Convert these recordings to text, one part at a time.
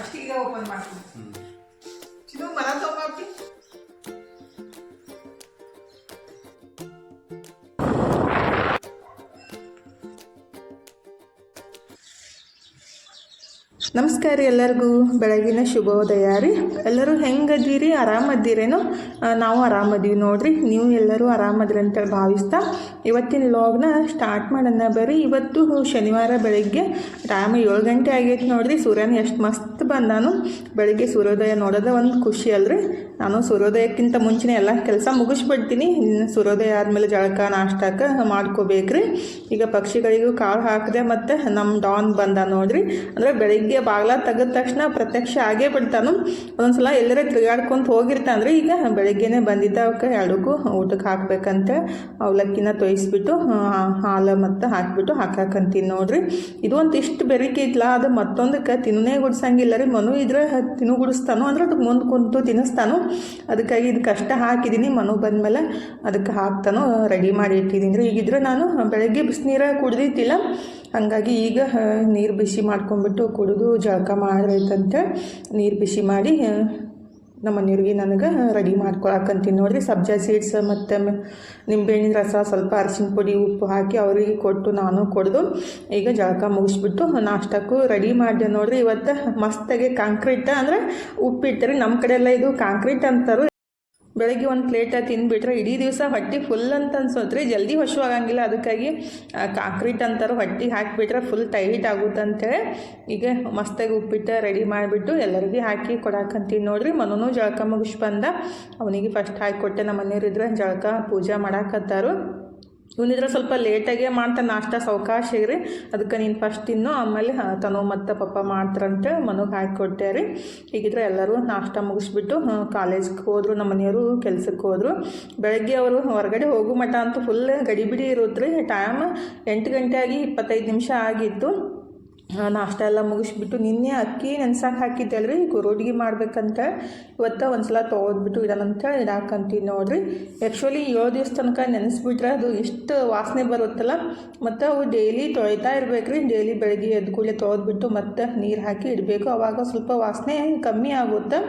ಅಷ್ಟಿಗೆ open ಮಾಡ್ತೀನಿ. ಚಿನ್ನು ಮರ ತಗೊಂಬಿ ನಮಸ್ಕಾರ ಎಲ್ಲರಿಗೂ. ಬೆಳಗಿನ ಶುಭೋದಯ ರೀ. ಎಲ್ಲರೂ ಹೆಂಗದೀರಿ ಆರಾಮದ್ದೀರೇನೋ ನಾವು ಆರಾಮದೀವಿ ನೋಡ್ರಿ. ನೀವು ಎಲ್ಲರೂ ಆರಾಮದ್ರಿ ಅಂತೇಳಿ ಭಾವಿಸ್ತಾ ಇವತ್ತಿನ ಲಾಗ್ನ ಸ್ಟಾರ್ಟ್ ಮಾಡೋಣ ಬರ್ರಿ. ಇವತ್ತು ಶನಿವಾರ ಬೆಳಗ್ಗೆ ಟೈಮ್ ಏಳು ಗಂಟೆ ಆಗೈತೆ ನೋಡ್ರಿ. ಸೂರ್ಯನ ಎಷ್ಟು ಮಸ್ತ್ ಬಂದಾನು. ಬೆಳಗ್ಗೆ ಸೂರ್ಯೋದಯ ನೋಡೋದೇ ಒಂದು ಖುಷಿ ಅಲ್ರಿ. ನಾನು ಸೂರ್ಯೋದಯಕ್ಕಿಂತ ಮುಂಚೆನೇ ಎಲ್ಲ ಕೆಲಸ ಮುಗಿಸ್ಬಿಡ್ತೀನಿ. ಸೂರ್ಯೋದಯ ಆದಮೇಲೆ ಜಳಕ ನಾಷ್ಟಕ್ಕೆ ಮಾಡ್ಕೋಬೇಕ್ರಿ. ಈಗ ಪಕ್ಷಿಗಳಿಗೂ ಕಾಳು ಹಾಕಿದೆ ಮತ್ತು ನಮ್ಮ ಡಾನ್ ಬಂದ ನೋಡ್ರಿ. ಅಂದರೆ ಬೆಳಿಗ್ಗೆ ಬಾಗ್ಲ ತೆಗೆದ ತಕ್ಷಣ ಪ್ರತ್ಯಕ್ಷ ಆಗೇ ಬಿಡ್ತಾನು. ಒಂದೊಂದ್ಸಲ ಎಲ್ಲರೇ ತಿರುಗಾಡ್ಕೊಂತ ಹೋಗಿರ್ತಾನ್ರಿ. ಈಗ ಬೆಳಿಗ್ಗೆನೇ ಬಂದಿದ್ದ ಅವಕ್ಕೆ ಎರಡಕ್ಕೂ ಊಟಕ್ಕೆ ಹಾಕ್ಬೇಕಂತ ಅವಲಕ್ಕಿನ ತೊಯಿಸ್ಬಿಟ್ಟು ಹಾಲು ಮತ್ತು ಹಾಕಿಬಿಟ್ಟು ಹಾಕಾಕಂತೀನಿ ನೋಡ್ರಿ. ಇದು ಒಂದು ಇಷ್ಟು ಬೆರಿಕೆ ಇತ್ತಲ್ಲ ಅದು ಮತ್ತೊಂದಕ್ಕೆ ತಿನ್ನೇ ಗುಡ್ಸಂಗಿಲ್ಲ ರೀ. ಮನು ಇದ್ರೆ ತಿನ್ನು ಗುಡಿಸ್ತಾನು ಅಂದ್ರೆ ಅದಕ್ಕೆ ಮುಂದೆ ಕುಂತು ತಿನ್ನಿಸ್ತಾನು. ಅದಕ್ಕಾಗಿ ಇದು ಕಷ್ಟ ಹಾಕಿದ್ದೀನಿ. ಮನು ಬಂದಮೇಲೆ ಅದಕ್ಕೆ ಹಾಕ್ತಾನೋ ರೆಡಿ ಮಾಡಿ ಇಟ್ಟಿದ್ದೀನಿ. ರೀ ಈಗಿದ್ರೆ ನಾನು ಬೆಳಗ್ಗೆ ಬಿಸಿನೀರ ಕುಡ್ದಿತ್ತಿಲ್ಲ ಹಾಗಾಗಿ ಈಗ ನೀರು ಬಿಸಿ ಮಾಡ್ಕೊಂಡ್ಬಿಟ್ಟು ಕುಡಿದು ಜಳಕ ಮಾಡಬೇಕಂತ ನೀರು ಬಿಸಿ ಮಾಡಿ ನಮ್ಮ ಮನೆಯವ್ರಿಗೆ ನನಗೆ ರೆಡಿ ಮಾಡ್ಕೊಳಕಂತೀನಿ. ನೋಡಿರಿ ಸಬ್ಜಾ ಸೀಡ್ಸ್ ಮತ್ತು ನಿಂಬೆಹಣ್ಣಿನ ರಸ ಸ್ವಲ್ಪ ಅರಿಶಿನ ಪುಡಿ ಉಪ್ಪು ಹಾಕಿ ಅವರಿಗೆ ಕೊಟ್ಟು ನಾನು ಕೊಡ್ದು ಈಗ ಜಳಕ ಮುಗಿಸ್ಬಿಟ್ಟು ನಾಷ್ಟಕ್ಕೂ ರೆಡಿ ಮಾಡಿದೆ ನೋಡಿರಿ. ಇವತ್ತು ಮಸ್ತಾಗಿ ಕಾಂಕ್ರೀಟ್ ಅಂದರೆ ಉಪ್ಪಿಟ್ಟು ರೀ ನಮ್ಮ ಕಡೆ ಎಲ್ಲ ಇದು ಕಾಂಕ್ರೀಟ್ ಅಂತಾರೆ ಬೆಳಗ್ಗೆ ಒಂದು ಪ್ಲೇಟ ತಿಂದುಬಿಟ್ರೆ ಇಡೀ ದಿವಸ ಹೊಟ್ಟೆ ಫುಲ್ ಅಂತ ಅನ್ಸೋತ್ರಿ ಜಲ್ದಿ ಆಗಂಗಿಲ್ಲ. ಅದಕ್ಕಾಗಿ ಕಾಂಕ್ರೀಟ್ ಅಂತಾರೆ ಹೊಟ್ಟೆಗೆ ಹಾಕಿಬಿಟ್ರೆ ಫುಲ್ ಟೈಟ್ ಆಗುತ್ತೆ ಅಂತೇಳಿ ಈಗ ಮಸ್ತಾಗಿ ಉಪ್ಪಿಟ್ಟು ರೆಡಿ ಮಾಡಿಬಿಟ್ಟು ಎಲ್ಲರಿಗೂ ಹಾಕಿ ಕೊಡಾಕಂತೀನಿ ನೋಡ್ರಿ. ಮನೂ ಜಳಕ ಮುಗಿಸ್ ಬಂದ ಅವನಿಗೆ ಫಸ್ಟ್ ಹಾಕಿ ಕೊಟ್ಟೆ ನಮ್ಮ ಮನೆಯವ್ರಿದ್ರೆ ಜಳಕ ಪೂಜೆ ಮಾಡಾಕತ್ತಾರು. ಇವನಿದ್ರೆ ಸ್ವಲ್ಪ ಲೇಟಾಗೆ ಮಾಡ್ತಾ ನಾಷ್ಟ ಸಾವಕಾಶ ರೀ ಅದಕ್ಕೆ ನೀನು ಫಸ್ಟ್ ತಿನ್ನು, ಆಮೇಲೆ ತನೋ ಮತ್ತು ಪಪ್ಪ ಮಾಡ್ತಾರಂತ ಮನಗೆ ಹಾಕಿ ರೀ. ಈಗಿದ್ರೆ ಎಲ್ಲರೂ ನಾಷ್ಟ ಮುಗಿಸ್ಬಿಟ್ಟು ಕಾಲೇಜ್ಗೆ ಹೋದರು, ನಮ್ಮ ಮನೆಯವರು ಕೆಲಸಕ್ಕೆ ಹೋದರು. ಬೆಳಗ್ಗೆ ಅವರು ಹೊರಗಡೆ ಹೋಗು ಮಟ್ಟ ಅಂತೂ ಫುಲ್ ಗಡಿಬಿಡಿ ಇರುತ್ತೆ ರೀ ಟೈಮ್ ಎಂಟು ಗಂಟೆ ಆಗಿ ಇಪ್ಪತ್ತೈದು ನಿಮಿಷ ಆಗಿತ್ತು. ನಾಷ್ಟ ಎಲ್ಲ ಮುಗಿಸ್ಬಿಟ್ಟು ನಿನ್ನೆ ಅಕ್ಕಿ ನೆನ್ಸಕ್ಕೆ ಹಾಕಿದ್ದೆಲ್ರಿ ಗುರುಡ್ಗಿ ಮಾಡ್ಬೇಕಂತ. ಇವತ್ತು ಒಂದ್ಸಲ ತೊಗೊದ್ಬಿಟ್ಟು ಇಡೋಣಂತ ಇಡಾಕಂತೀವಿ ನೋಡ್ರಿ. ಆ್ಯಕ್ಚುಲಿ ಏಳು ದಿವಸ ತನಕ ನೆನೆಸ್ಬಿಟ್ರೆ ಅದು ಎಷ್ಟು ವಾಸನೆ ಬರುತ್ತಲ್ಲ, ಮತ್ತು ಅವು ಡೈಲಿ ತೊಳಿತಾ ರೀ ಡೈಲಿ ಬೆಳಗ್ಗೆ ಎದ್ದು ಕೂಡಲೇ ತೊಳೆದ್ಬಿಟ್ಟು ಮತ್ತೆ ನೀರು ಹಾಕಿ ಇಡಬೇಕು. ಅವಾಗ ಸ್ವಲ್ಪ ವಾಸನೆ ಕಮ್ಮಿ ಆಗುತ್ತೆ.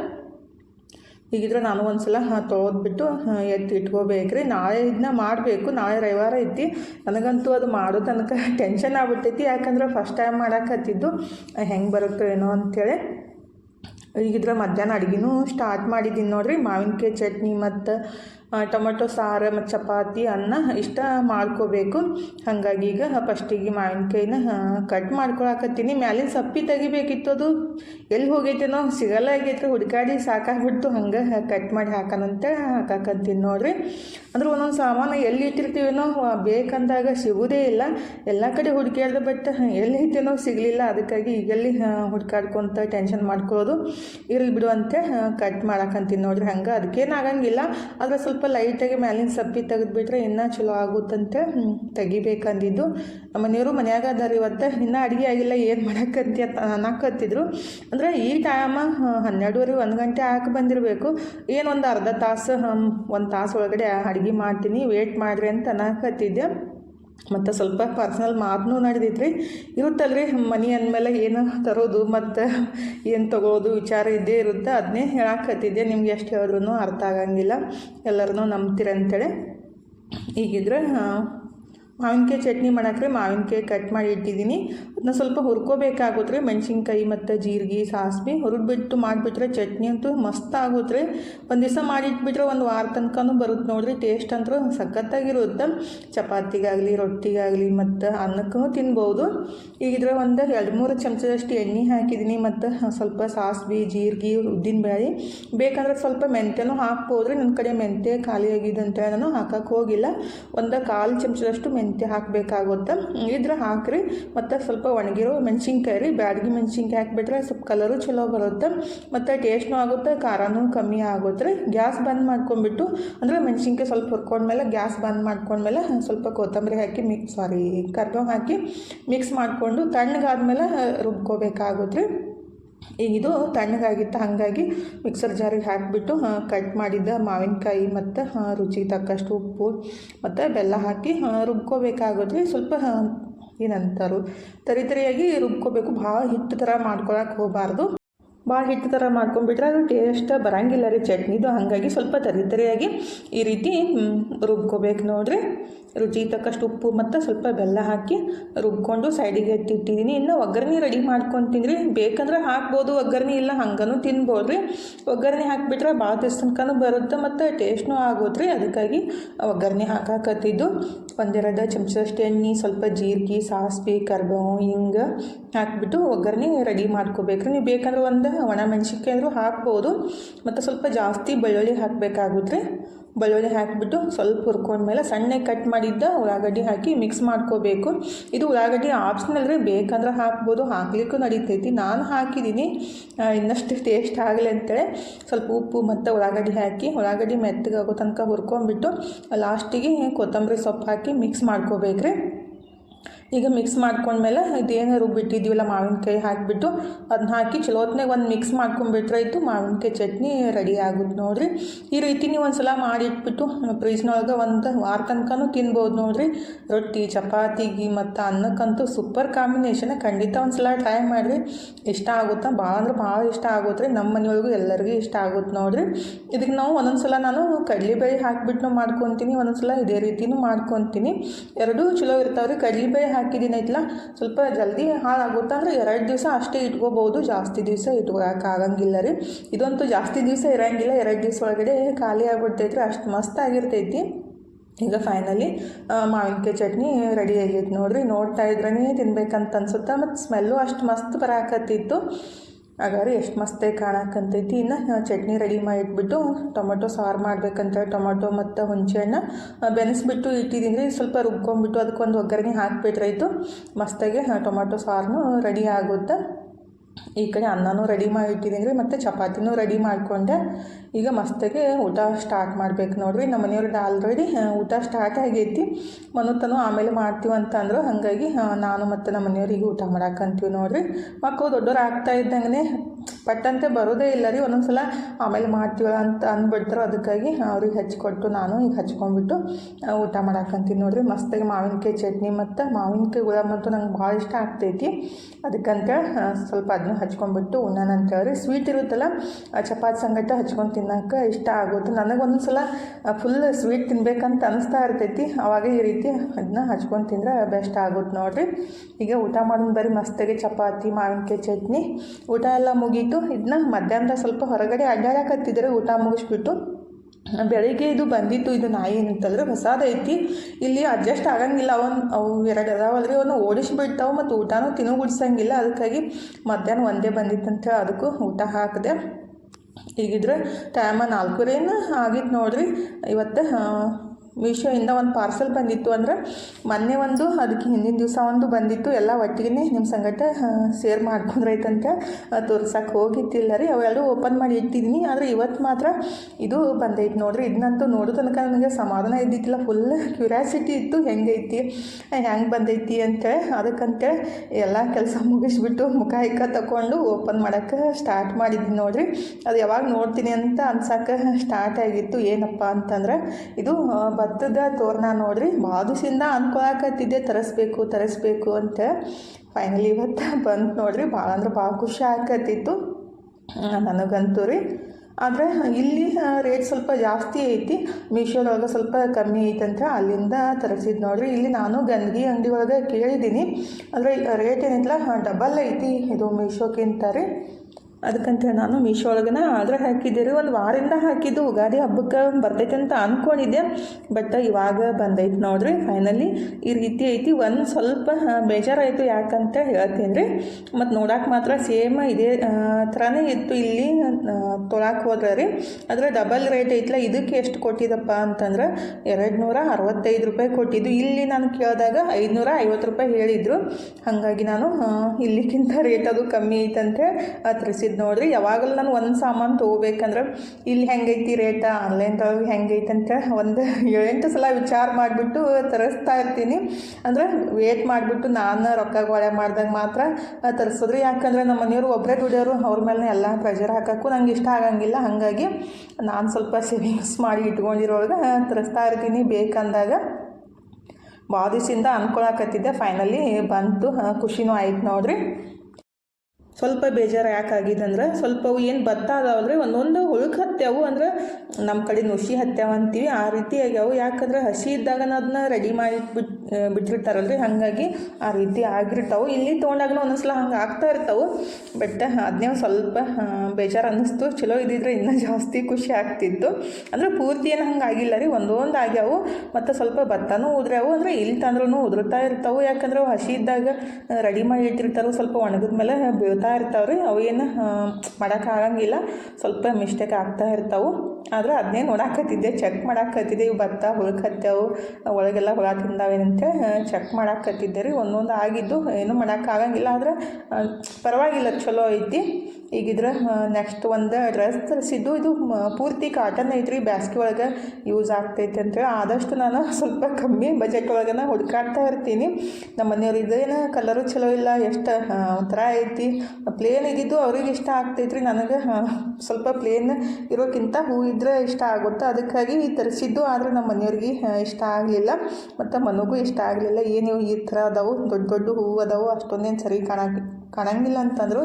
ಹೀಗಿದ್ರೆ ನಾನು ಒಂದ್ಸಲ ತೊಳೆದ್ಬಿಟ್ಟು ಎತ್ತಿ ಇಟ್ಕೋಬೇಕ್ರಿ. ನಾಳೆ ಇದನ್ನ ಮಾಡಬೇಕು. ನಾಳೆ ರವಿವಾರ ಐತಿ ನನಗಂತೂ ಅದು ಮಾಡೋ ತನಕ ಟೆನ್ಷನ್ ಆಗ್ಬಿಟ್ಟೈತಿ. ಯಾಕಂದ್ರೆ ಫಸ್ಟ್ ಟೈಮ್ ಮಾಡಾಕತ್ತಿದ್ದು ಹೆಂಗೆ ಬರುತ್ತೋ ಏನೋ ಅಂಥೇಳಿ ಈಗಿದ್ರೆ ಮಧ್ಯಾಹ್ನ ಅಡುಗೆನೂ ಸ್ಟಾರ್ಟ್ ಮಾಡಿದ್ದೀನಿ ನೋಡಿರಿ. ಮಾವಿನಕಾಯಿ ಚಟ್ನಿ ಮತ್ತು ಟೊಮೆಟೊ, ಸಾರು, ಮತ್ತು ಚಪಾತಿ, ಅನ್ನ ಇಷ್ಟ ಮಾಡ್ಕೋಬೇಕು. ಹಾಗಾಗಿ ಈಗ ಫಸ್ಟಿಗೆ ಮಾವಿನಕಾಯಿನ ಕಟ್ ಮಾಡ್ಕೊಳಕತ್ತೀನಿ. ಮ್ಯಾಲಿನ ಸಪ್ಪಿ ತೆಗಿಬೇಕಿತ್ತು ಅದು. ಎಲ್ಲಿ ಹೋಗೈತೇನೋ, ಸಿಗಲ್ಲ ಆಗೈತೆ, ಹುಡುಕಾಡಿ ಸಾಕಾಗ್ಬಿಡ್ತು. ಹಂಗೆ ಕಟ್ ಮಾಡಿ ಹಾಕೋಣಂತ ಹಾಕಾಕಂತೀನಿ ನೋಡ್ರಿ. ಅಂದ್ರೆ ಒಂದೊಂದು ಸಾಮಾನು ಎಲ್ಲಿ ಇಟ್ಟಿರ್ತೀವೇನೋ ಬೇಕಂದಾಗ ಸಿಗೋದೇ ಇಲ್ಲ. ಎಲ್ಲ ಕಡೆ ಹುಡುಕ್ಯಾಡ್ದೆ ಬಟ್ ಎಲ್ಲಿ ಐತೇನೋ ಸಿಗಲಿಲ್ಲ. ಅದಕ್ಕಾಗಿ ಈಗಲ್ಲಿ ಹುಡ್ಕಾಡ್ಕೊಂತ ಟೆನ್ಷನ್ ಮಾಡ್ಕೊಳ್ಳೋದು. ಇರಲಿ ಬಿಡುವಂತೆ ಕಟ್ ಮಾಡಾಕಂತೀನಿ ನೋಡ್ರಿ. ಹಂಗೆ ಅದಕ್ಕೇನು ಆಗಂಗಿಲ್ಲ. ಆದರೆ ಸ್ವಲ್ಪ ಲೈಟಾಗಿ ಮ್ಯಾಲಿನ ಸಪ್ಪಿ ತೆಗೆದುಬಿಟ್ರೆ ಇನ್ನೂ ಚಲೋ ಆಗುತ್ತಂತೆ. ತೆಗಿಬೇಕಂದಿದ್ದು. ನಮ್ಮ ಮನೆಯವರು ಮನ್ಯಾಗ ಅದಾರ ಇವತ್ತು. ಇನ್ನೂ ಅಡುಗೆ ಆಗಿಲ್ಲ, ಏನು ಅಂತ ಅನ್ನಕತ್ತಿದ್ರು. ಅಂದರೆ ಈ ಟೈಮ ಹನ್ನೆರಡುವರೆ ಒಂದು ಗಂಟೆ ಹಾಕಿ ಬಂದಿರಬೇಕು. ಏನೊಂದು ಅರ್ಧ ತಾಸು ಒಂದು ತಾಸು ಒಳಗಡೆ ಅಡುಗೆ ಮಾಡ್ತೀನಿ ವೇಟ್ ಮಾಡಿರಿ ಅಂತ ಅನ್ನಕತ್ತಿದ್ದೆ. ಮತ್ತು ಸ್ವಲ್ಪ ಪರ್ಸ್ನಲ್ ಮಾತನ್ನೂ ನಡೆದೈತ್ರಿ. ರೀ ಮನೆ ಅಂದಮೇಲೆ ಏನು ತರೋದು ಮತ್ತು ಏನು ತಗೋದು ವಿಚಾರ ಇದ್ದೇ ಇರುತ್ತೆ. ಅದನ್ನೇ ಹೇಳಾಕತ್ತಿದ್ದೆ, ನಿಮ್ಗೆ ಎಷ್ಟು ಹೇಳಿದ್ರು ಅರ್ಥ ಆಗಂಗಿಲ್ಲ. ಎಲ್ಲರನ್ನೂ ನಂಬ್ತೀರ ಅಂತೇಳಿ. ಈಗಿದ್ರೆ ಮಾವಿನಕಾಯಿ ಚಟ್ನಿ ಮಾಡಾಕ್ರಿ ಮಾವಿನಕಾಯಿ ಕಟ್ ಮಾಡಿ ಇಟ್ಟಿದ್ದೀನಿ. ಅದನ್ನ ಸ್ವಲ್ಪ ಹುರ್ಕೋಬೇಕಾಗುತ್ತೆ ಮೆಣಸಿನ್ಕಾಯಿ ಮತ್ತು ಜೀರಿಗೆ, ಸಾಸಿವೆ ಹುರಿದ್ಬಿಟ್ಟು ಮಾಡಿಬಿಟ್ರೆ ಚಟ್ನಿ ಅಂತೂ ಮಸ್ತ್ ಆಗುತ್ತೆ ಒಂದು ದಿವಸ ಮಾಡಿಟ್ಬಿಟ್ರೆ ಒಂದು ವಾರ ತನಕನೂ ಬರುತ್ತೆ ನೋಡ್ರಿ. ಟೇಸ್ಟ್ ಅಂತೂ ಸಖತ್ತಾಗಿರುತ್ತೆ. ಚಪಾತಿಗಾಗಲಿ, ರೊಟ್ಟಿಗಾಗಲಿ ಮತ್ತು ಅನ್ನಕ್ಕೂ ತಿನ್ಬೋದು. ಈಗಿದ್ರೆ ಒಂದು ಎರಡು ಮೂರು ಚಮಚದಷ್ಟು ಎಣ್ಣೆ ಹಾಕಿದ್ದೀನಿ ಮತ್ತು ಸ್ವಲ್ಪ ಸಾಸಿವೆ, ಜೀರಿಗೆ, ಉದ್ದಿನಬೇಳೆ. ಬೇಕಂದ್ರೆ ಸ್ವಲ್ಪ ಮೆಂತ್ಯನೂ ಹಾಕ್ಬೋದು ರೀ ನನ್ನ ಕಡೆ ಮೆಂತ್ಯ ಖಾಲಿಯಾಗಿದೆ ಅಂತ ನಾನು ಹಾಕಕ್ಕೆ ಹೋಗಿಲ್ಲ. ಒಂದು ಕಾಲು ಚಮಚದಷ್ಟು ಮೆಂತ್ಯ ಹಾಕಬೇಕಾಗುತ್ತೆ. ಇದ್ರ ಹಾಕ್ರಿ. ಮತ್ತು ಸ್ವಲ್ಪ ಒಣಗಿರೋ ಮೆಣಸಿನ್ಕಾಯಿ ರೀ, ಬ್ಯಾಡಗಿ ಮೆಣಸಿನ್ಕಾಯಿ ಹಾಕಿಬಿಟ್ರೆ ಸ್ವಲ್ಪ ಕಲರು ಚಲೋ ಬರುತ್ತೆ. ಮತ್ತು ಟೇಸ್ಟ್ನೂ ಆಗುತ್ತೆ, ಖಾರನೂ ಕಮ್ಮಿ ಆಗುತ್ತೆ ರೀ. ಗ್ಯಾಸ್ ಬಂದ್ ಮಾಡ್ಕೊಂಡ್ಬಿಟ್ಟು, ಅಂದರೆ ಮೆಣಸಿನ್ಕಾಯಿ ಸ್ವಲ್ಪ ಹುರ್ಕೊಂಡ್ಮೇಲೆ ಗ್ಯಾಸ್ ಬಂದ್ ಮಾಡ್ಕೊಂಡ್ಮೇಲೆ ಸ್ವಲ್ಪ ಕೊತ್ತಂಬರಿ ಹಾಕಿ ಮಿಕ್ಸ್ ಸಾರಿ ಕರ್ಬೇವು ಹಾಕಿ ಮಿಕ್ಸ್ ಮಾಡಿಕೊಂಡು ತಣ್ಣಗಾದ್ಮೇಲೆ ರುಬ್ಕೋಬೇಕಾಗುತ್ತೆ ರೀ. ಈಗ ಇದು ತಣ್ಣಗಾಗಿತ್ತು ಹಾಗಾಗಿ ಮಿಕ್ಸರ್ ಜಾರಿಗೆ ಹಾಕಿಬಿಟ್ಟು ಕಟ್ ಮಾಡಿದ್ದ ಮಾವಿನಕಾಯಿ ಮತ್ತು ರುಚಿಗೆ ತಕ್ಕಷ್ಟು ಉಪ್ಪು ಮತ್ತು ಬೆಲ್ಲ ಹಾಕಿ ರುಬ್ಕೋಬೇಕಾಗುತ್ತೆ. ಸ್ವಲ್ಪ ಏನಂತಾರು, ತರಿ ತರಿಯಾಗಿ ರುಬ್ಕೋಬೇಕು. ಭಾಳ ಹಿಟ್ಟು ಥರ ಮಾಡ್ಕೊಳಕ್ಕೆ ಹೋಗಬಾರ್ದು. ಭಾಳ ಹಿಟ್ಟು ಥರ ಮಾಡ್ಕೊಂಡ್ಬಿಟ್ರೆ ಅದು ಟೇಸ್ಟ್ ಬರಂಗಿಲ್ಲ ರೀ. ಚಟ್ನಿದು ಹಾಗಾಗಿ ಸ್ವಲ್ಪ ತರಿ ತರಿಯಾಗಿ ಈ ರೀತಿ ರುಬ್ಕೋಬೇಕು ನೋಡ್ರಿ. ರುಚಿ ತಕ್ಕಷ್ಟು ಉಪ್ಪು ಮತ್ತು ಸ್ವಲ್ಪ ಬೆಲ್ಲ ಹಾಕಿ ರುಬ್ಕೊಂಡು ಸೈಡಿಗೆ ಎತ್ತಿಟ್ಟಿದ್ದೀನಿ. ಇನ್ನು ಒಗ್ಗರಣೆ ರೆಡಿ ಮಾಡ್ಕೊತೀನಿ ರೀ ಬೇಕಂದ್ರೆ ಹಾಕ್ಬೋದು, ಒಗ್ಗರಣೆ ಇಲ್ಲ ಹಂಗನೂ ತಿನ್ಬೋದು ರೀ ಒಗ್ಗರಣೆ ಹಾಕಿಬಿಟ್ರೆ ಭಾಳ ತನಕನೂ ಬರುತ್ತೆ ಮತ್ತು ಟೇಸ್ಟ್ನೂ ಆಗುತ್ತೆ ರೀ ಅದಕ್ಕಾಗಿ ಒಗ್ಗರಣೆ ಹಾಕಾಕತ್ತಿದ್ದು ಒಂದೆರಡು ಚಮಚದಷ್ಟು ಎಣ್ಣೆ, ಸ್ವಲ್ಪ ಜೀರಿಗೆ, ಸಾಸಿವೆ, ಕರ್ಬೇವು, ಹಿಂಗೆ ಹಾಕಿಬಿಟ್ಟು ಒಗ್ಗರಣೆ ರೆಡಿ ಮಾಡ್ಕೋಬೇಕ್ರಿ. ನೀವು ಬೇಕಂದ್ರೆ ಒಂದು ಒಣ ಮೆಣಸಿನ್ಕಾಯಿ ಹಾಕ್ಬೋದು ಮತ್ತು ಸ್ವಲ್ಪ ಜಾಸ್ತಿ ಬೆಳ್ಳುಳ್ಳಿ ಹಾಕಬೇಕಾಗುತ್ತೆ ಬೆಳ್ಳುಳ್ಳಿ ಹಾಕಿಬಿಟ್ಟು ಸ್ವಲ್ಪ ಹುರ್ಕೊಂಡ್ಮೇಲೆ ಸಣ್ಣಗೆ ಕಟ್ ಮಾಡಿದ್ದ ಉಳ್ಳಾಗಡ್ಡಿ ಹಾಕಿ ಮಿಕ್ಸ್ ಮಾಡ್ಕೋಬೇಕು. ಇದು ಉಳ್ಳಾಗಡ್ಡಿ ಆಪ್ಷನಲ್ ರೀ, ಬೇಕಂದ್ರೆ ಹಾಕ್ಬೋದು, ಹಾಕ್ಲಿಕ್ಕೂ ನಡೀತೈತಿ. ನಾನು ಹಾಕಿದ್ದೀನಿ ಇನ್ನಷ್ಟು ಟೇಸ್ಟ್ ಆಗಲಿ ಅಂತೇಳಿ. ಸ್ವಲ್ಪ ಉಪ್ಪು ಮತ್ತು ಉಳ್ಳಾಗಡ್ಡಿ ಹಾಕಿ, ಉಳ್ಳಾಗಡ್ಡಿ ಮೆತ್ತಗಾಗೋ ತನಕ ಹುರ್ಕೊಂಡ್ಬಿಟ್ಟು ಲಾಸ್ಟಿಗೆ ಕೊತ್ತಂಬರಿ ಸೊಪ್ಪು ಹಾಕಿ ಮಿಕ್ಸ್ ಮಾಡ್ಕೋಬೇಕ್ರಿ. ಈಗ ಮಿಕ್ಸ್ ಮಾಡ್ಕೊಂಡ್ಮೇಲೆ ಇದೇನು ರುಬ್ಬಿಟ್ಟಿದ್ದೀವಲ್ಲ ಮಾವಿನಕಾಯಿ ಹಾಕಿಬಿಟ್ಟು ಅದನ್ನ ಹಾಕಿ ಚಲೋ ಹೊತ್ನಾಗ ಒಂದು ಮಿಕ್ಸ್ ಮಾಡ್ಕೊಂಡ್ಬಿಟ್ರೆ ಆಯಿತು ಮಾವಿನಕಾಯಿ ಚಟ್ನಿ ರೆಡಿ ಆಗುತ್ತೆ ನೋಡಿರಿ. ಈ ರೀತಿ ನೀವು ಒಂದು ಸಲ ಮಾಡಿಟ್ಬಿಟ್ಟು ಫ್ರಿಜ್ನೊಳಗೆ ಒಂದು ವಾರ ತನಕನೂ ತಿನ್ಬೋದು ನೋಡಿರಿ. ರೊಟ್ಟಿ ಚಪಾತಿಗೆ ಮತ್ತು ಅನ್ನಕ್ಕಂತೂ ಸೂಪರ್ ಕಾಂಬಿನೇಷನ್ ಖಂಡಿತ ಒಂದು ಸಲ ಟ್ರೈ ಮಾಡಿರಿ. ಇಷ್ಟ ಆಗುತ್ತಾ? ಭಾಳ ಅಂದ್ರೆ ಭಾಳ ಇಷ್ಟ ಆಗುತ್ತೆ ರೀ. ನಮ್ಮ ಮನೆಯೊಳಗೂ ಎಲ್ಲರಿಗೂ ಇಷ್ಟ ಆಗುತ್ತೆ ನೋಡಿರಿ. ಇದಕ್ಕೆ ನಾವು ಒಂದೊಂದು ಸಲ ನಾನು ಕಡಲೆಬೇಳೆ ಹಾಕಿಬಿಟ್ಟು ಮಾಡ್ಕೊತೀನಿ. ಒಂದೊಂದು ಸಲ ಇದೇ ರೀತಿನೂ ಮಾಡ್ಕೊತೀನಿ. ಎರಡೂ ಚಲೋ ಇರ್ತಾವೆ ರೀ ಹಾಕಿದ್ದೀನಿ ಐತಲ್ಲ ಸ್ವಲ್ಪ ಜಲ್ದಿ ಹಾಳಾಗುತ್ತೆ ಅಂದರೆ ಎರಡು ದಿವಸ ಅಷ್ಟೇ ಇಟ್ಕೋಬೋದು. ಜಾಸ್ತಿ ದಿವಸ ಇಟ್ಕೊಳಕ್ಕೆ ಆಗಂಗಿಲ್ಲ ರೀ. ಇದಂತೂ ಜಾಸ್ತಿ ದಿವಸ ಇರೋಂಗಿಲ್ಲ. ಎರಡು ದಿವಸ ಒಳಗಡೆ ಖಾಲಿ ಆಗ್ಬಿಡ್ತೈತ್ರಿ ಅಷ್ಟು ಮಸ್ತ್ ಆಗಿರ್ತೈತಿ. ಈಗ ಫೈನಲಿ ಮಾವಿನಕಾಯಿ ಚಟ್ನಿ ರೆಡಿ ಆಗೈತೆ ನೋಡಿರಿ. ನೋಡ್ತಾ ಇದ್ರೇ ತಿನ್ಬೇಕಂತ ಅನ್ಸುತ್ತೆ, ಮತ್ತು ಸ್ಮೆಲ್ಲು ಅಷ್ಟು ಮಸ್ತ್ ಬರಾಕತ್ತಿತ್ತು. ಹಾಗಾದ್ರೆ ಎಷ್ಟು ಮಸ್ತಾಗಿ ಕಾಣಕ್ಕಂತೈತಿ ಇನ್ನು ಚಟ್ನಿ ರೆಡಿ ಮಾಡಿಟ್ಬಿಟ್ಟು ಟೊಮೊಟೊ ಸಾರು ಮಾಡ್ಬೇಕಂತ ಟೊಮೊಟೊ ಮತ್ತು ಹುಣಸೆಹಣ್ಣು ಬೆನೆಸ್ಬಿಟ್ಟು ಇಟ್ಟಿದ್ದೀನಿ ಸ್ವಲ್ಪ ರುಬ್ಕೊಂಡ್ಬಿಟ್ಟು ಅದಕ್ಕೊಂದು ಒಗ್ಗರಣೆ ಹಾಕ್ಬಿಟ್ರಾಯ್ತು ಮಸ್ತಾಗಿ ಟೊಮೊಟೊ ಸಾರನ್ನು ರೆಡಿ ಆಗುತ್ತೆ. ಈ ಕಡೆ ಅನ್ನನೂ ರೆಡಿ ಮಾಡಿ ಇಟ್ಟಿದ್ದೀನಿ ರೀ ಮತ್ತು ಚಪಾತಿನೂ ರೆಡಿ ಮಾಡಿಕೊಂಡೆ. ಈಗ ಮಸ್ತಾಗಿ ಊಟ ಸ್ಟಾರ್ಟ್ ಮಾಡ್ಬೇಕು ನೋಡ್ರಿ. ನಮ್ಮ ಮನೆಯವ್ರದ್ದು ಆಲ್ರೆಡಿ ಊಟ ಸ್ಟಾರ್ಟ್ ಆಗೈತಿ. ಮನುತನು ಆಮೇಲೆ ಮಾಡ್ತೀವಿ ಅಂತಂದ್ರು. ಹಾಗಾಗಿ ನಾನು ಮತ್ತು ನಮ್ಮ ಮನೆಯವ್ರಿಗೆ ಊಟ ಮಾಡಕ್ಕಂತೀವಿ ನೋಡ್ರಿ. ಮಕ್ಕಳು ದೊಡ್ಡವ್ರು ಆಗ್ತಾ ಇದ್ದಂಗೆ ಪಟ್ಟಂತೆ ಬರೋದೇ ಇಲ್ಲ ರೀ, ಒಂದೊಂದು ಸಲ ಆಮೇಲೆ ಮಾಡ್ತೀವಲ್ಲ ಅಂತ ಅಂದ್ಬಿಡ್ತಾರೆ ಅದಕ್ಕಾಗಿ ಅವ್ರಿಗೆ ಹಚ್ಕೊಟ್ಟು ನಾನು ಈಗ ಹಚ್ಕೊಂಡ್ಬಿಟ್ಟು ಊಟ ಮಾಡಾಕಂತೀನಿ ನೋಡಿರಿ. ಮಸ್ತಾಗಿ ಮಾವಿನಕಾಯಿ ಚಟ್ನಿ ಮತ್ತು ಮಾವಿನಕಾಯಿ ಗುಲಾಬ್ ನಂಗೆ ಭಾಳ ಇಷ್ಟ ಆಗ್ತೈತಿ. ಅದಕ್ಕಂತೇಳಿ ಸ್ವಲ್ಪ ಅದನ್ನ ಹಚ್ಕೊಂಡ್ಬಿಟ್ಟು ಉಣ್ಣೋಣ ಅಂತೇಳಿ ಸ್ವೀಟ್ ಇರುತ್ತಲ್ಲ ಚಪಾತಿ ಸಂಗಟ ಹಚ್ಕೊಂಡು ತಿನ್ನೋಕೆ ಇಷ್ಟ ಆಗುತ್ತೆ ನನಗೆ ಒಂದೊಂದು ಸಲ ಫುಲ್ ಸ್ವೀಟ್ ತಿನ್ಬೇಕಂತ ಅನಿಸ್ತಾ ಇರ್ತೈತಿ. ಅವಾಗ ಈ ರೀತಿ ಅದನ್ನ ಹಚ್ಕೊಂಡು ತಿಂದ್ರೆ ಬೆಸ್ಟ್ ಆಗುತ್ತೆ ನೋಡಿರಿ. ಈಗ ಊಟ ಮಾಡೋದು ಬರೀ ಮಸ್ತಾಗಿ ಚಪಾತಿ, ಮಾವಿನಕಾಯಿ ಚಟ್ನಿ, ಊಟ ಎಲ್ಲ ಮುಗೀತು ಇದನ್ನ ಮಧ್ಯಾಹ್ನ ಸ್ವಲ್ಪ ಹೊರಗಡೆ ಅಡ್ಡಾಡಕತ್ತಿದ್ರೆ ಊಟ ಮುಗಿಸ್ಬಿಟ್ಟು, ಬೆಳಿಗ್ಗೆ ಇದು ಬಂದಿತ್ತು, ಇದು ನಾಯಿ ಏನಂತಂದ್ರೆ ಹೊಸದೈತಿ ಇಲ್ಲಿ ಅಡ್ಜಸ್ಟ್ ಆಗಂಗಿಲ್ಲ. ಅವನ್ ಅವು ಎರಡು ಅದಾವಲ್ರಿ. ಅವನ್ನ ಓಡಿಸ್ಬಿಡ್ತಾವೆ ಮತ್ತು ಊಟನೂ ತಿನ್ನು ಗುಡ್ಸಂಗಿಲ್ಲ. ಅದಕ್ಕಾಗಿ ಮಧ್ಯಾಹ್ನ ಒಂದೇ ಬಂದಿತ್ತಂತ. ಅದಕ್ಕೂ ಊಟ ಹಾಕಿದೆ ಈಗಿದ್ರೆ ಟೈಮ ನಾಲ್ಕೂರೇನು ಆಗಿತ್ತು ನೋಡ್ರಿ. ಇವತ್ತು ಮೀಶೋಯಿಂದ ಒಂದು ಪಾರ್ಸೆಲ್ ಬಂದಿತ್ತು ಅಂದ್ರೆ ಮೊನ್ನೆ ಒಂದು ಅದಕ್ಕೆ ಹಿಂದಿನ ದಿವಸ ಒಂದು ಬಂದಿತ್ತು. ಎಲ್ಲ ಒಟ್ಟಿಗೆ ನಿಮ್ಮ ಸಂಗಟ ಶೇರ್ ಮಾಡ್ಕೊಂಡ್ರೈತಂತೆ. ತೋರ್ಸಕ್ಕೆ ಹೋಗಿತ್ತಿಲ್ಲ ರೀ. ಅವೆಲ್ಲರೂ ಓಪನ್ ಮಾಡಿ ಇಟ್ಟಿದ್ದೀನಿ ಆದರೆ ಇವತ್ತು ಮಾತ್ರ ಇದು ಬಂದೈತಿ ನೋಡ್ರಿ. ಇದನ್ನಂತೂ ನೋಡೋ ತನಕ ನನಗೆ ಸಮಾಧಾನ ಇದ್ದಿತ್ತಿಲ್ಲ ಫುಲ್ ಕ್ಯೂರಿಯಾಸಿಟಿ ಇತ್ತು. ಹೆಂಗೈತಿ ಹೆಂಗೆ ಬಂದೈತಿ ಅಂತೇಳಿ ಅದಕ್ಕಂತೇಳಿ ಎಲ್ಲ ಕೆಲಸ ಮುಗಿಸ್ಬಿಟ್ಟು ಮುಖ ಇಕ್ಕ ತಗೊಂಡು ಓಪನ್ ಮಾಡೋಕ್ಕೆ ಸ್ಟಾರ್ಟ್ ಮಾಡಿದ್ದೀನಿ ನೋಡ್ರಿ. ಅದು ಯಾವಾಗ ನೋಡ್ತೀನಿ ಅಂತ ಅನ್ಸಕ್ಕೆ ಸ್ಟಾರ್ಟ್ ಆಗಿತ್ತು. ಏನಪ್ಪ ಅಂತಂದ್ರೆ ಇದು ಆ, ಭತ್ತದ ತೋರಣ ನೋಡ್ರಿ. ದಿವಸದಿಂದ ಅನ್ಕೊಳಕತ್ತಿದ್ದೆ, ತರಿಸ್ಬೇಕು ತರಿಸ್ಬೇಕು ಅಂತ. ಫೈನಲಿ ಇವತ್ತು ಬಂತು ನೋಡ್ರಿ, ಭಾಳ ಅಂದ್ರೆ ಭಾಳ ಖುಷಿ ಆಕತ್ತಿತ್ತು ನನಗಂತೂ ರೀ. ಆದರೆ ಇಲ್ಲಿ ರೇಟ್ ಸ್ವಲ್ಪ ಜಾಸ್ತಿ ಐತಿ. ಮೀಶೋದೊಳಗೆ ಸ್ವಲ್ಪ ಕಮ್ಮಿ ಐತಂತ ಅಲ್ಲಿಂದ ತರಿಸಿದ್ದು ನೋಡ್ರಿ. ಇಲ್ಲಿ ನಾನು ಗಂದಗಿ ಅಂಗಡಿ ಒಳಗೆ ಕೇಳಿದ್ದೀನಿ. ಅಂದರೆ ರೇಟ್ ಏನಿಲ್ಲ ಡಬಲ್ ಐತಿ ಇದು ಮೀಶೋಕ್ಕಿಂತ ರೀ. ಅದಕ್ಕಂತ ನಾನು ಮೀಶೋ ಒಳಗನ ಆರ್ಡ್ರ್ ಹಾಕಿದ್ದೆ ರೀ ಒಂದು ವಾರದಿಂದ ಹಾಕಿದ್ದು. ಉಗಾದಿ ಹಬ್ಬಕ್ಕೆ ಬರ್ತೈತೆ ಅಂತ ಅಂದ್ಕೊಂಡಿದ್ದೆ ಬಟ್ ಇವಾಗ ಬಂದೈತೆ ನೋಡ್ರಿ ಫೈನಲಿ ಈ ರೀತಿ ಐತಿ. ಒಂದು ಸ್ವಲ್ಪ ಬೇಜಾರಾಯಿತು ಯಾಕಂತ ಹೇಳ್ತೀನಿ ರೀ ಮತ್ತು ನೋಡಕ್ಕೆ ಮಾತ್ರ ಸೇಮ್ ಇದೇ ಥರನೇ ಇತ್ತು ಇಲ್ಲಿ ತೊಳಕ್ಕೆ ಹೋದ್ರೆ ರೀ. ಆದರೆ ಡಬಲ್ ರೇಟ್ ಐತಲ್ಲ ಇದಕ್ಕೆ ಎಷ್ಟು ಕೊಟ್ಟಿದ್ದಪ್ಪ ಅಂತಂದ್ರೆ ಎರಡು ನೂರ ಅರವತ್ತೈದು ರೂಪಾಯಿ ಕೊಟ್ಟಿದ್ದು. ಇಲ್ಲಿ ನಾನು ಕೇಳಿದಾಗ ಐದುನೂರ ಐವತ್ತು ರೂಪಾಯಿ ಹೇಳಿದರು. ಹಾಗಾಗಿ ನಾನು ಇಲ್ಲಿಗಿಂತ ರೇಟ್ ಅದು ಕಮ್ಮಿ ಐತಂತೆ. ತರಿಸಿದ್ದು ನೋಡ್ರಿ, ಯಾವಾಗಲೂ ನಾನು ಒಂದು ಸಾಮಾನು ತೊಗೋಬೇಕಂದ್ರೆ, ಇಲ್ಲಿ ಹೆಂಗೈತಿ ರೇಟ ಆನ್ಲೈನ್ದಾಗ ಹೆಂಗೈತೆ ಅಂತ ಒಂದು ಏಳೆಂಟು ಸಲ ವಿಚಾರ ಮಾಡಿಬಿಟ್ಟು ತರಿಸ್ತಾ ಇರ್ತೀನಿ. ಅಂದರೆ ವೇಟ್ ಮಾಡಿಬಿಟ್ಟು ನಾನು ರೊಕ್ಕ ಗೊಳೆ ಮಾಡಿದಾಗ ಮಾತ್ರ ತರಿಸಿದ್ರಿ. ಯಾಕಂದರೆ ನಮ್ಮ ಮನೆಯವರು ಒಬ್ಬರೇ ದುಡಿಯೋರು, ಅವ್ರ ಮೇಲೆ ಎಲ್ಲ ಪ್ರೆಷರ್ ಹಾಕೋಕ್ಕೂ ನಂಗೆ ಇಷ್ಟ ಆಗಂಗಿಲ್ಲ. ಹಾಗಾಗಿ ನಾನು ಸ್ವಲ್ಪ ಸೇವಿಂಗ್ಸ್ ಮಾಡಿ ಇಟ್ಕೊಂಡಿರೋವಾಗ ತರಿಸ್ತಾ ಇರ್ತೀನಿ. ಬೇಕಂದಾಗ ಭಾಳ ದಿವಸದಿಂದ ಅಂದ್ಕೊಳಕತ್ತಿದ್ದೆ ಫೈನಲಿ ಬಂತು. ಖುಷಿನೂ ಆಯ್ತು ನೋಡ್ರಿ. ಸ್ವಲ್ಪ ಬೇಜಾರು ಯಾಕೆ ಆಗಿದಂದ್ರೆ ಸ್ವಲ್ಪ ಏನು ಭತ್ತ ಅದಾವಲ್ರಿ, ಒಂದೊಂದು ಹುಳುಕ್ ಹತ್ಯಾವು ಅಂದ್ರೆ ನಮ್ಮ ಕಡೆ ನುಸಿ ಹತ್ಯಾವ ಅಂತೀವಿ. ಆ ರೀತಿ ಆಗ್ಯಾವು. ಯಾಕಂದ್ರೆ ಹಸಿ ಇದ್ದಾಗ ಅದನ್ನ ರೆಡಿ ಮಾಡಿ ಬಿಟ್ಟಿರ್ತಾರಲ್ಲ ಬಿಟ್ಟಿರ್ತಾರಲ್ರಿ. ಹಾಗಾಗಿ ಆ ರೀತಿ ಆಗಿರ್ತಾವೆ. ಇಲ್ಲಿ ತೊಗೊಂಡಾಗ ಒಂದೊಂದ್ಸಲ ಹಂಗೆ ಆಗ್ತಾ ಇರ್ತಾವೆ. ಬಟ್ ಅದನ್ನೇ ಸ್ವಲ್ಪ ಬೇಜಾರು ಅನ್ನಿಸ್ತು. ಚಲೋ ಇದ್ದಿದ್ರೆ ಇನ್ನೂ ಜಾಸ್ತಿ ಖುಷಿ ಆಗ್ತಿತ್ತು. ಅಂದ್ರೆ ಪೂರ್ತಿ ಏನು ಹಂಗೆ ಆಗಿಲ್ಲ ರೀ. ಒಂದೊಂದು ಆಗ್ಯಾವು. ಮತ್ತು ಸ್ವಲ್ಪ ಭತ್ತನೂ ಉದ್ರ್ಯಾವು. ಅಂದರೆ ಇಲ್ಲಿ ತಂದ್ರೂ ಉದುರ್ತಾ ಇರ್ತಾವೆ. ಯಾಕಂದ್ರೆ ಹಸಿ ಇದ್ದಾಗ ರೆಡಿ ಮಾಡಿ ಇಟ್ಟಿರ್ತಾರೆ ಸ್ವಲ್ಪ ಒಣಗಿದ ಮೇಲೆ ಬೀಳ್ತಾ ಇರ್ತಾವೆ ರೀ ಅವು ಏನು ಮಾಡೋಕ್ಕಾಗಂಗಿಲ್ಲ ಸ್ವಲ್ಪ ಮಿಸ್ಟೇಕ್ ಆಗ್ತಾ ಇರ್ತಾವೆ. ಆದ್ರೆ ಅದನ್ನೇ ನೋಡಾಕತ್ತಿದ್ದೆ ಚೆಕ್ ಮಾಡಾಕತ್ತಿದ್ದೆ, ಇವು ಭತ್ತ ಹುಳಕತ್ತೆವು ಒಳಗೆಲ್ಲ ಹುಳ ತಿಂದಾವೇನಂತ ಚೆಕ್ ಮಾಡಾಕತ್ತಿದ್ದೆ ರೀ, ಒಂದೊಂದು ಆಗಿದ್ದು ಏನೂ ಮಾಡೋಕ್ಕಾಗಂಗಿಲ್ಲ ಆದ್ರೆ ಪರವಾಗಿಲ್ಲ, ಚಲೋ ಐತಿ. ಈಗಿದ್ರೆ ನೆಕ್ಸ್ಟ್ ಒಂದು ಡ್ರೆಸ್ ತರಿಸಿದ್ದು, ಇದು ಪೂರ್ತಿ ಕಾಟನ್ ಐತ್ರಿ, ಬ್ಯಾಸ್ಗೆ ಒಳಗೆ ಯೂಸ್ ಆಗ್ತೈತೆ ಅಂತೇಳಿ ಆದಷ್ಟು ನಾನು ಸ್ವಲ್ಪ ಕಮ್ಮಿ ಬಜೆಟ್ ಒಳಗನ ಹುಡ್ಕಾಡ್ತಾ ಇರ್ತೀನಿ. ನಮ್ಮ ಮನೆಯವ್ರು ಇದೇನು ಕಲರು ಚಲೋ ಇಲ್ಲ, ಎಷ್ಟು ಒಂಥರ ಐತಿ. ಪ್ಲೇನ್ ಇದ್ದಿದ್ದು ಅವ್ರಿಗೆ ಇಷ್ಟ ಆಗ್ತೈತ್ರಿ, ನನಗೆ ಸ್ವಲ್ಪ ಪ್ಲೇನ್ ಇರೋಕ್ಕಿಂತ ಹೂ ಇದ್ರೆ ಇಷ್ಟ ಆಗುತ್ತೆ. ಅದಕ್ಕಾಗಿ ಈ ತರಿಸಿದ್ದು ಆದರೆ ನಮ್ಮ ಮನೆಯವ್ರಿಗೆ ಇಷ್ಟ ಆಗಲಿಲ್ಲ. ಮತ್ತು ಮನಗೂ ಇಷ್ಟ ಆಗಲಿಲ್ಲ. ಏನು ಈ ಥರ ಅದಾವು? ದೊಡ್ಡ ದೊಡ್ಡ ಹೂವು ಅದಾವು. ಅಷ್ಟೊಂದೇನು ಸರಿ ಕಾಣಕ್ಕೆ ಕಾಣಂಗಿಲ್ಲ ಅಂತಂದ್ರು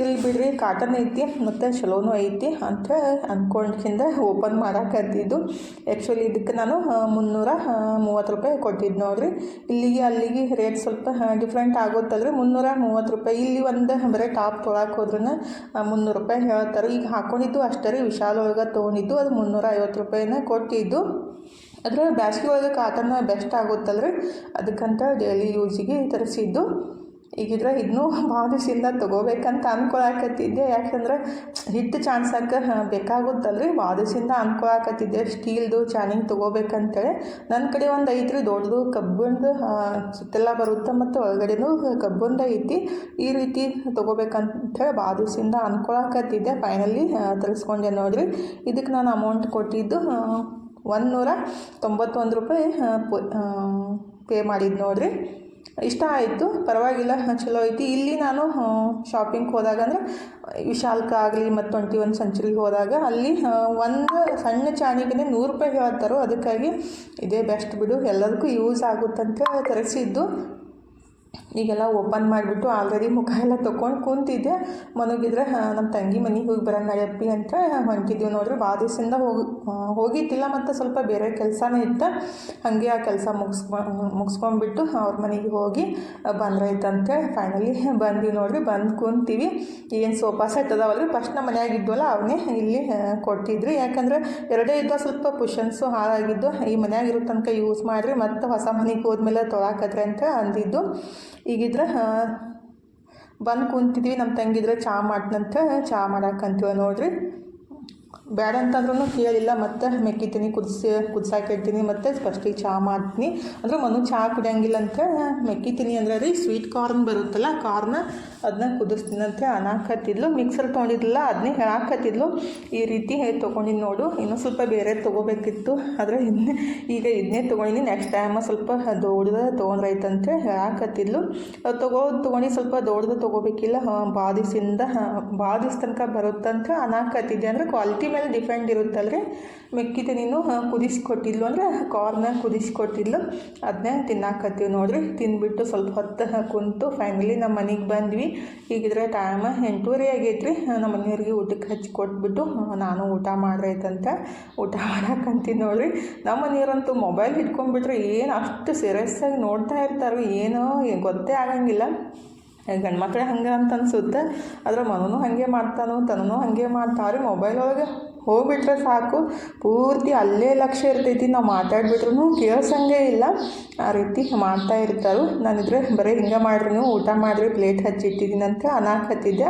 ಇಲ್ಲಿ ಬಿಡ್ರಿ ಕಾಟನ್ ಐತಿ, ಮತ್ತು ಚಲೋನು ಐತಿ ಅಂತ ಅಂದ್ಕೊಂಡ್ಕಿಂದ ಓಪನ್ ಮಾಡಾಕತ್ತಿದ್ದು ಆ್ಯಕ್ಚುಲಿ ಇದಕ್ಕೆ ನಾನು ಮುನ್ನೂರ ಮೂವತ್ತು ರೂಪಾಯಿ ಕೊಟ್ಟಿದ್ದು ನೋಡ್ರಿ. ಇಲ್ಲಿಗೆ ಅಲ್ಲಿಗೆ ರೇಟ್ ಸ್ವಲ್ಪ ಡಿಫ್ರೆಂಟ್ ಆಗುತ್ತಲ್ರಿ ಮುನ್ನೂರ ಮೂವತ್ತು ರೂಪಾಯಿ. ಇಲ್ಲಿ ಒಂದು ಬರೀ ಟಾಪ್ ತೊಳಕ್ಕೆ ಹೋದ್ರೂ ಮುನ್ನೂರು ರೂಪಾಯಿ ಹೇಳ್ತಾರೆ. ಈಗ ಹಾಕೊಂಡಿದ್ದು ಅಷ್ಟೇ ರೀ, ವಿಶಾಲ ಒಳಗೆ ತೊಗೊಂಡಿದ್ದು, ಅದು ಮುನ್ನೂರ ಐವತ್ತು ರೂಪಾಯಿನ ಕೊಟ್ಟಿದ್ದು. ಅದ್ರ ಬ್ಯಾಸ್ಗೆ ಒಳಗೆ ಕಾಟನ್ ಬೆಸ್ಟ್ ಆಗುತ್ತಲ್ರಿ. ಅದಕ್ಕಂತ ಡೈಲಿ ಯೂಸಿಗೆ ತರಿಸಿದ್ದು. ಈಗಿದ್ರೆ ಇದನ್ನೂ ಭಾಳ ದಿವಸದಿಂದ ತೊಗೋಬೇಕಂತ ಅನ್ಕೊಳಕತ್ತಿದ್ದೆ. ಯಾಕಂದ್ರೆ ಹಿಟ್ಟು ಚಾಣ್ಸಕ್ಕೆ ಬೇಕಾಗುತ್ತಲ್ರಿ. ಭಾಳ ದಿವಸದಿಂದ ಅನ್ಕೊಳಕತ್ತಿದ್ದೆ. ಸ್ಟೀಲ್ದು ಚಾನಿಂಗ್ ತೊಗೋಬೇಕಂತೇಳಿ. ನನ್ನ ಕಡೆ ಒಂದು ಐತ್ರಿ, ದೊಡ್ಡದು ಕಬ್ಬಿಣದು ಸುತ್ತೆಲ್ಲ ಬರುತ್ತೆ ಮತ್ತು ಒಳಗಡೆನೂ ಕಬ್ಬಿಣದ ಐತಿ. ಈ ರೀತಿ ತೊಗೋಬೇಕಂತೇಳಿ ಭಾಳ ಅನ್ಕೊಳಕತ್ತಿದ್ದೆ. ಫೈನಲಿ ತರಿಸ್ಕೊಂಡೆ ನೋಡಿರಿ. ಇದಕ್ಕೆ ನಾನು ಅಮೌಂಟ್ ಕೊಟ್ಟಿದ್ದು ಒಂದು ನೂರ ತೊಂಬತ್ತೊಂದು ರೂಪಾಯಿ ಪೇ ಮಾಡಿದ್ದು ನೋಡ್ರಿ. ಇಷ್ಟ ಆಯಿತು, ಪರವಾಗಿಲ್ಲ ಚಲೋ ಐತಿ. ಇಲ್ಲಿ ನಾನು ಶಾಪಿಂಗ್ ಹೋದಾಗ ಅಂದರೆ, ವಿಶಾಲ್ಕ ಆಗಲಿ ಮತ್ತು ಟ್ವೆಂಟಿ ಒನ್ ಸೆಂಚುರಿಗೆ ಹೋದಾಗ ಅಲ್ಲಿ ಒಂದು ಸಣ್ಣ ಚಾಣಿಗೆ ನೂರು ರೂಪಾಯಿ ಹೇಳ್ತಾರೋ, ಅದಕ್ಕಾಗಿ ಇದೇ ಬೆಸ್ಟ್ ಬಿಡು. ಎಲ್ಲದಕ್ಕೂ ಯೂಸ್ ಆಗುತ್ತಂತ ತರಿಸಿದ್ದು ಈಗೆಲ್ಲ ಓಪನ್ ಮಾಡಿಬಿಟ್ಟು ಆಲ್ರೆಡಿ ಮುಖ ಎಲ್ಲ ತೊಗೊಂಡು ಕೂತಿದ್ದೆ. ಮನಗಿದ್ರೆ ನಮ್ಮ ತಂಗಿ ಮನೆಗೆ ಹೋಗಿ ಬರೋಣ ನಡಿಯಪ್ಪಿ ಅಂತ ಹೊಂಟಿದ್ದೀವಿ ನೋಡ್ರಿ ಭಾಳ ದಿವಸದಿಂದ ಹೋಗಿ ಹೋಗಿದ್ದಿಲ್ಲ ಮತ್ತು ಸ್ವಲ್ಪ ಬೇರೆ ಕೆಲಸನೇ ಇತ್ತು. ಹಾಗೆ ಆ ಕೆಲಸ ಮುಗಿಸ್ಕೊ, ಮುಗಿಸ್ಕೊಂಡ್ಬಿಟ್ಟು ಅವ್ರ ಮನೆಗೆ ಹೋಗಿ ಬಂದ್ರೈತಂತೆ ಫೈನಲಿ ಬಂದ್ವಿ ನೋಡ್ರಿ, ಬಂದು ಕೂತೀವಿ. ಏನು ಸೋಫಾ ಸೆಟ್ ರೀ ಫಸ್ಟ್ ನಮ್ಮ ಮನ್ಯಾಗ ಅವನ್ನೇ ಇಲ್ಲಿ ಕೊಟ್ಟಿದ್ರಿ. ಯಾಕಂದ್ರೆ ಎರಡೇ ಇದ್ದ ಸ್ವಲ್ಪ ಪುಷನ್ಸು ಹಾಳಾಗಿದ್ದು, ಈ ಮನೆಯಾಗಿರೋ ತನಕ ಯೂಸ್ ಮಾಡಿರಿ. ಮತ್ತು ಹೊಸ ಮನೆಗೆ ಹೋದ್ಮೇಲೆ ತೊಳಾಕತ್ರಿ ಅಂತ ಅಂದಿದ್ದು. ಈಗಿದ್ರೆ ಬಂದು ಕುಂತಿದ್ವಿ ನಮ್ಮ ತಂಗಿದ್ರೆ ಚಾ ಮಾಡ್ತಂತ ಚಾ ಮಾಡಾಕಂತೀವ ನೋಡ್ರಿ. ಬೇಡ ಅಂತಂದ್ರೂ ಕೇಳಿಲ್ಲ, ಮತ್ತು ಮೆಕ್ಕಿತೀನಿ, ಕುದಿಸಿ ಕುದಿಸಾಕಿಡ್ತೀನಿ ಮತ್ತು ಫಸ್ಟಿಗೆ ಚಹಾ ಮಾಡ್ತೀನಿ. ಅಂದ್ರೆ ಮನು ಚಹಾ ಕುಡಿಯಂಗಿಲ್ಲ ಅಂತ ಮೆಕ್ಕಿತೀನಿ ಅಂದ್ರೆ ರೀ ಸ್ವೀಟ್ ಕಾರ್ನ್ ಬರುತ್ತಲ್ಲ ಕಾರ್ನ ಅದನ್ನ ಕುದಿಸ್ತೀನಿ ಅಂತ ಅನಾಕತ್ತಿದ್ಲು. ಮಿಕ್ಸರ್ ತೊಗೊಂಡಿದ್ಲ ಅದನ್ನೇ ಹೇಳಾಕತ್ತಿದ್ಲು. ಈ ರೀತಿ ತೊಗೊಂಡಿನಿ ನೋಡು, ಇನ್ನೂ ಸ್ವಲ್ಪ ಬೇರೆ ತೊಗೋಬೇಕಿತ್ತು. ಆದರೆ ಇನ್ನೇ ಈಗ ಇದನ್ನೇ ತೊಗೊಂಡಿನಿ ನೆಕ್ಸ್ಟ್ ಟೈಮ್ ಸ್ವಲ್ಪ ದೊಡ್ಡದ ತೊಗೊಂಡ್ರೈತಂತ ಹೇಳಾಕತ್ತಿದ್ಲು. ತೊಗೋ, ತೊಗೊಂಡು ಸ್ವಲ್ಪ ದೊಡ್ಡದು ತೊಗೋಬೇಕಿಲ್ಲ ಭಾಳ ದಿವ್ಸ ತನಕ ಬರುತ್ತಂತ ಅನಾಕತ್ತಿದ್ದೆ. ಅಂದರೆ ಕ್ವಾಲಿಟಿ ಮೇಲೆ ಡಿಪೆಂಡ್ ಇರುತ್ತಲ್ರಿ. ಮೆಕ್ಕಿದ ನೀನು ಕುದಿಸ್ಕೊಟ್ಟಿದ್ಲು ಅಂದರೆ ಕಾರ್ನ ಕುದಿಸ್ಕೊಟ್ಟಿದ್ಲು. ಅದನ್ನೇ ತಿನ್ನಾಕತ್ತೀವಿ ನೋಡಿರಿ. ತಿಂದ್ಬಿಟ್ಟು ಸ್ವಲ್ಪ ಹೊತ್ತು ಕುಂತು ಫೈನಲಿ ನಮ್ಮ ಮನೆಗೆ ಬಂದ್ವಿ. ಈಗಿದ್ರೆ ಟೈಮ್ ಎಂಟೂವರೆ ಆಗೈತ್ರಿ. ನಮ್ಮ ಮನೆಯವ್ರಿಗೆ ಊಟಕ್ಕೆ ಹಚ್ಚಿ ಕೊಟ್ಬಿಟ್ಟು ನಾನು ಊಟ ಮಾಡ್ರೈತಂತ ಊಟ ಮಾಡಕ್ಕಂತೀನಿ ನೋಡ್ರಿ. ನಮ್ಮ ಮನೆಯವ್ರಂತೂ ಮೊಬೈಲ್ ಹಿಡ್ಕೊಂಡ್ಬಿಟ್ರೆ ಏನು ಅಷ್ಟು ಸೀರಿಯಸ್ ಆಗಿ ನೋಡ್ತಾ ಇರ್ತಾರೆ ಏನೋ ಗೊತ್ತೇ ಆಗಂಗಿಲ್ಲ. ಗಂಡು ಮಕ್ಕಳೇ ಹಂಗೆ ಅಂತ ಅನ್ಸುತ್ತೆ. ಆದರೆ ಮನೂ ಹಾಗೆ ಮಾಡ್ತಾನೋ ತನೂ ಹಾಗೆ ಮಾಡ್ತಾರೆ ಮೊಬೈಲ್ ಒಳಗೆ ಹೋಗ್ಬಿಟ್ರೆ ಸಾಕು. ಪೂರ್ತಿ ಅಲ್ಲೇ ಲಕ್ಷ್ಯ ಇರ್ತೈತಿ. ನಾವು ಮಾತಾಡ್ಬಿಟ್ರು ಕೇಳ್ಸಂಗೆ ಇಲ್ಲ. ಆ ರೀತಿ ಮಾಡ್ತಾ ಇರ್ತಾರೆ. ನಾನಿದ್ರೆ ಬರೀ ಹಿಂಗೆ ಮಾಡ್ರಿ ನೀವು. ಊಟ ಮಾಡಿರಿ. ಪ್ಲೇಟ್ ಹಚ್ಚಿಟ್ಟಿದ್ದೀನಿ ಅಂತ ಹತ್ತಿದ್ದೆ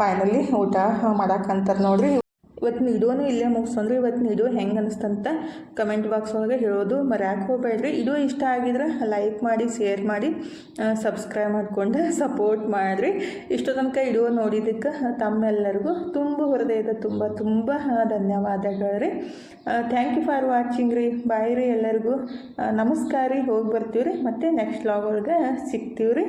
ಫೈನಲಿ ಊಟ ಮಾಡಕ್ಕಂತಾರೆ ನೋಡ್ರಿ. ಇವತ್ತಿನ ವಿಡಿಯೋನೂ ಇಲ್ಲೇ ಮುಗಿಸಂದ್ರೆ ಇವತ್ತಿನ ವಿಡಿಯೋ ಹೆಂಗೆ ಅನಿಸ್ತಂತ ಕಮೆಂಟ್ ಬಾಕ್ಸ್ ಒಳಗೆ ಹೇಳೋದು ಮರ್ಯಾಕೆ ಹೋಗ್ಬೇಡ್ರಿ. ವಿಡಿಯೋ ಇಷ್ಟ ಆಗಿದ್ರೆ ಲೈಕ್ ಮಾಡಿ ಶೇರ್ ಮಾಡಿ ಸಬ್ಸ್ಕ್ರೈಬ್ ಮಾಡಿಕೊಂಡು ಸಪೋರ್ಟ್ ಮಾಡಿರಿ. ಇಷ್ಟು ತನಕ ವಿಡಿಯೋ ನೋಡಿದ್ದಕ್ಕೆ ತಮ್ಮೆಲ್ಲರಿಗೂ ತುಂಬ ಹೃದಯದ ತುಂಬ ತುಂಬ ಧನ್ಯವಾದಗಳು ರೀ ಥ್ಯಾಂಕ್ ಯು ಫಾರ್ ವಾಚಿಂಗ್ ರೀ. ಬಾಯ್ ರೀ ಎಲ್ಲರಿಗೂ. ನಮಸ್ಕಾರ ರೀ. ಹೋಗಿ ಬರ್ತೀವಿ ರೀ ಮತ್ತು ನೆಕ್ಸ್ಟ್ ಲಾಗ್ ಒಳಗೆ ಸಿಗ್ತೀವಿ ರೀ